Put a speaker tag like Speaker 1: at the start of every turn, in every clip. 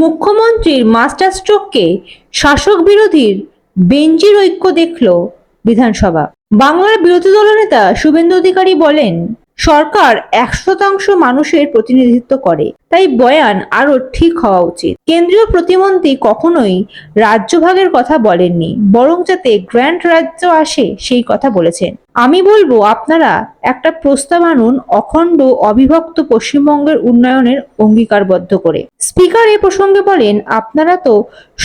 Speaker 1: মুখ্যমন্ত্রীর মাস্টার স্ট্রোককে শাসক বিরোধীর বেঞ্জির ঐক্য দেখল বিধানসভা। বাংলার বিরোধী দলনেতা শুভেন্দু অধিকারী বলেন সরকার এক শতাংশ মানুষের প্রতিনিধিত্ব করে। তাই বয়ান আরও ঠিক হওয়া উচিত। কেন্দ্রীয় প্রতিমন্ত্রী কখনোই রাজ্যভাগের কথা বলেননি, বরং যাতে গ্র্যান্ড রাজ্য আসে সেই কথা বলেছেন। আমি বলব, আপনারা একটা প্রস্তাব আনুন অখণ্ড অবিভক্ত পশ্চিমবঙ্গের উন্নয়নের অঙ্গীকারবদ্ধ করে। স্পিকার এ প্রসঙ্গে বলেন, আপনারা তো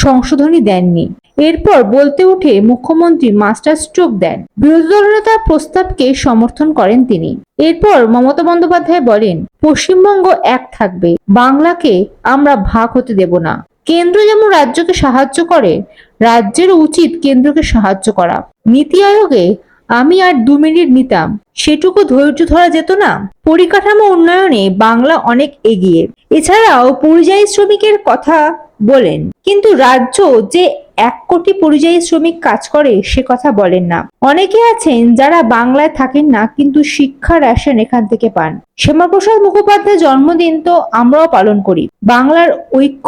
Speaker 1: সংশোধনী দেননি। এরপর বলতে উঠে মুখ্যমন্ত্রী মাস্টার স্ট্রোক দেন। বিরোধী প্রস্তাবকে সমর্থন করেন তিনি। এরপর মমতা বন্দ্যোপাধ্যায় বলেন, পশ্চিমবঙ্গ এক থাকবে। বাংলাকে আমরা ভাগ হতে দেব না। কেন্দ্র যেমন রাজ্যকে সাহায্য করে, রাজ্যের উচিত কেন্দ্রকে সাহায্য করা। নীতি আয়োগে আমি আর দু মিনিট নিতাম। সেটুকু ধৈর্য ধরা যেত না। পরিকাঠামো উন্নয়নে বাংলা অনেক এগিয়ে। এছাড়াও পরিযায়ী শ্রমিকের কথা বলেন। কিন্তু রাজ্য যে এক কোটি পরিযায়ী শ্রমিক কাজ করে, সে কথা বলেন না। অনেকে আছেন যারা বাংলায় থাকেন না, কিন্তু শিক্ষা রেশন এখান থেকে পান। শ্যামাপ্রসাদ মুখোপাধ্যায় জন্মদিন তো আমরাও পালন করি। বাংলার ঐক্য,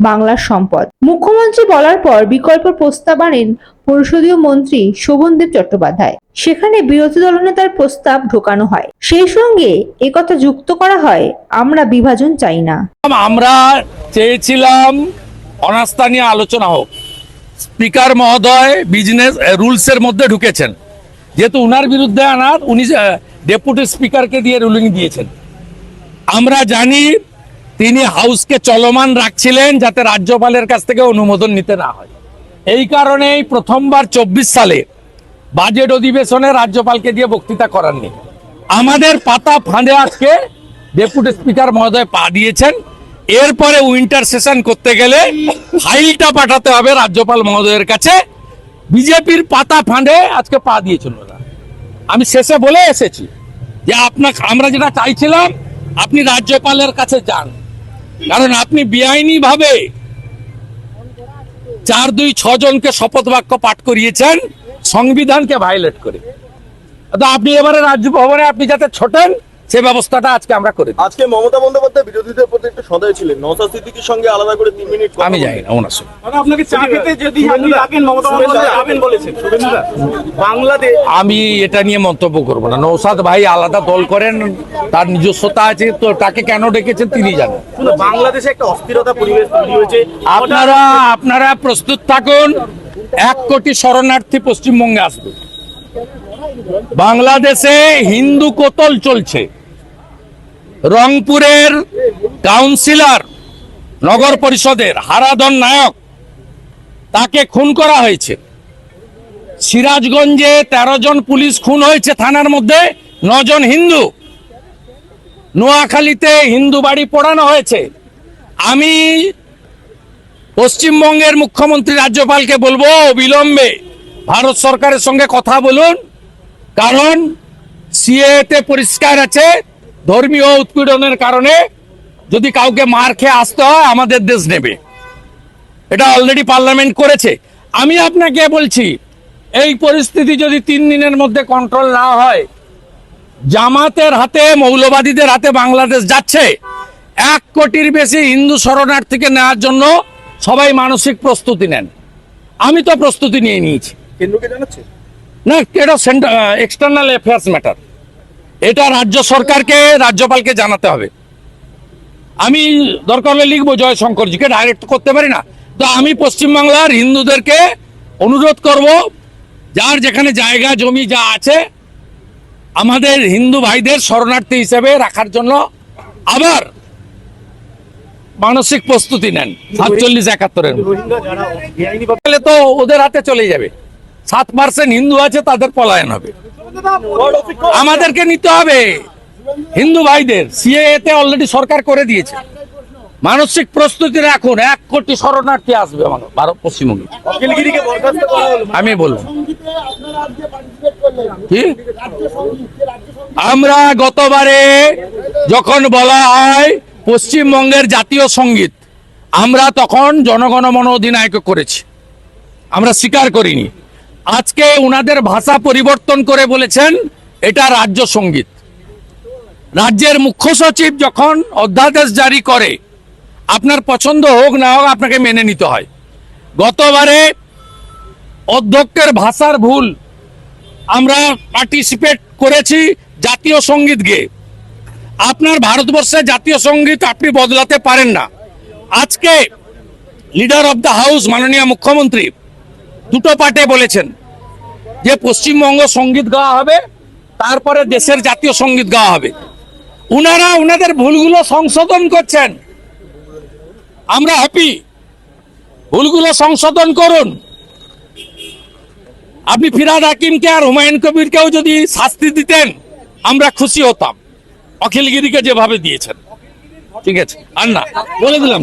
Speaker 1: বাংলার সম্পদ। মুখ্যমন্ত্রী বলার পর বিকল্প প্রস্তাব আনেন পরিষদীয় মন্ত্রী শোভনদেব চট্টোপাধ্যায়। সেখানে বিরোধী দলনেতার প্রস্তাব ঢোকানো হয়। সেই সঙ্গে একথা যুক্ত করা হয়, আমরা বিভাজন চাই না।
Speaker 2: আমরা চেয়েছিলাম অনাস্থা নিয়ে আলোচনা হোক। স্পিকার মহোদয় বিজনেস রুলসের মধ্যে ঢুকেছেন। যেহেতু উনার বিরুদ্ধে আনার, উনি ডেপুটি স্পিকারকে দিয়ে রুলিং দিয়েছেন। আমরা জানি তিনি হাউসকে চলমান রাখছিলেন যাতে রাজ্যপালের কাছ থেকে অনুমোদন নিতে না হয়। এই কারণেই প্রথমবার চব্বিশ সালে বাজেট অধিবেশনে রাজ্যপালকে দিয়ে বক্তৃতা করাননি। আমাদের পাতা ফাঁদে আজকে ডেপুটি স্পিকার মহোদয় পা দিয়েছেন। এরপরে উইন্টার সেশন করতে গেলে ফাইলটা পাঠাতে হবে রাজ্যপাল মহোদয়ের কাছে। বিজেপির পাতা ফাঁদে আজকে পা দিয়েছিল আমি শেষে বলে এসেছি যে আপনার আমরা যেটা চাইছিলাম, আপনি রাজ্যপালের কাছে যান। কারণ আপনি বেআইনি ভাবে চার দুই জনকে শপথ বাক্য পাঠ করিয়েছেন, সংবিধানকে ভায়োলেট করে। তো আপনি এবারে রাজ্য ভবনে আপনি যাতে ছোটেন সে ব্যবস্থাটা আজকে আমরা করে
Speaker 3: আজকে মমতা বন্দ্যোপাধ্যায় বিরোধীদের প্রতি একটু সদয় ছিলেন। নওসাদ সিদ্দিকির সঙ্গে আলাদা করে তিন মিনিট
Speaker 2: আমি যাই না ওনার সঙ্গে।
Speaker 4: আপনাকে চা খেতে যদি আপনি মমতা বন্দ্যোপাধ্যায় যাবেন বলেছেন। বাংলাদেশ
Speaker 2: আমি এটা নিয়ে মন্তব্য করব না। নৌসাদ ভাই আলাদা দল করেন তার নিজস্বতা আছে তো তাকে কেন ডেকেছেন তিনি জানেন।
Speaker 4: বাংলাদেশে একটা অস্থিরতা পরিবেশ তৈরি হয়েছে।
Speaker 2: আপনারা আপনারা প্রস্তুত থাকুন এক কোটি শরণার্থী পশ্চিমবঙ্গে আসবে। বাংলাদেশে হিন্দু কোতল চলছে। রংপুরের কাউন্সিলর, নগর পরিষদের হারাধন নায়ক, তাকে খুন করা হয়েছে। সিরাজগঞ্জে তেরো জন পুলিশ খুন হয়েছে থানার মধ্যে নজন হিন্দু। নোয়াখালীতে হিন্দু বাড়ি পোড়ানো হয়েছে। আমি পশ্চিমবঙ্গের মুখ্যমন্ত্রী রাজ্যপালকে বলব, বিলম্বে ভারত সরকারের সঙ্গে কথা বলুন, কারণ সিএতে পরিষ্কার আছে ধর্মীয় উৎপীড়নের কারণে যদি কাউকে মার খেয়ে আসতে হয় আমাদের দেশ নেবে। এটা অলরেডি পার্লামেন্ট করেছে। আমি আপনাকে বলছি এই পরিস্থিতি যদি তিন দিনের মধ্যে কন্ট্রোল না হয় জামাতের হাতে মৌলবাদীদের হাতে বাংলাদেশ যাচ্ছে এক কোটির বেশি হিন্দু শরণার্থীকে নেওয়ার জন্য সবাই মানসিক প্রস্তুতি নেন। আমি তো প্রস্তুতি নিয়ে নিয়েছি।
Speaker 3: কেন্দ্রকে জানাচ্ছে
Speaker 2: না এটা এক্সটার্নাল অ্যাফেয়ার্স ম্যাটার এটা রাজ্য সরকারকে, রাজ্যপালকে জানাতে হবে। আমি দরকার হলে লিখব জয়শঙ্করজিকে ডাইরেক্ট করতে পারি না। তো আমি পশ্চিমবাংলার হিন্দুদেরকে অনুরোধ করব, যার যেখানে জায়গা, জমি যা আছে, আমাদের হিন্দু ভাইদের শরণার্থী হিসেবে রাখার জন্য আবার মানসিক প্রস্তুতি নেন, সাতচল্লিশ একাত্তরের তো ওদের হাতে চলে যাবে। সাত পার্সেন্ট হিন্দু আছে, তাদের পলায়ন হবে। আমাদেরকে নিতে হবে। হিন্দু ভাইদের সিএ তে অলরেডি সরকার করে দিয়েছে। মানসিক প্রস্তুতি রাখুন এক কোটি শরণার্থী আসবে আমাদের ভারত পশ্চিমবঙ্গে। আমি বলব কি? আমরা গতবারে যখন বলা হয় পশ্চিমবঙ্গের জাতীয় সংগীত আমরা তখন জনগণমন অধিনায়ক করেছি। আমরা স্বীকার করিনি। আজকে উনাদের ভাষা পরিবর্তন করে বলেছেন, এটা রাজ্য সংগীত। রাজ্যের মুখ্য সচিব যখন অধ্যাদেশ জারি করে, আপনার পছন্দ হোক না হোক আপনাকে মেনে নিতে হয়। গতবারে অধ্যক্ষের ভাষার ভুল আমরা পার্টিসিপেট করেছি জাতীয় সংগীত গেয়ে। আপনার ভারতবর্ষে জাতীয় সংগীত আপনি বদলাতে পারেন না। আজকে লিডার অফ দ্য হাউস মাননীয় মুখ্যমন্ত্রী দুটো পার্টে বলেছেন যে পশ্চিমবঙ্গ সংগীত গাওয়া হবে, তারপরে দেশের জাতীয় সংগীত গাওয়া হবে। উনারা উনাদের ভুলগুলো সংশোধন করছেন। আমরা হ্যাপি ভুলগুলো সংশোধন করুন। আপনি ফিরাদ হাকিমকে আর হুমায়ুন কবিরকেও যদি শাস্তি দিতেন, আমরা খুশি হতাম। অখিলগিরিকে যেভাবে দিয়েছেন। ঠিক আছে, আর না, বলে দিলাম।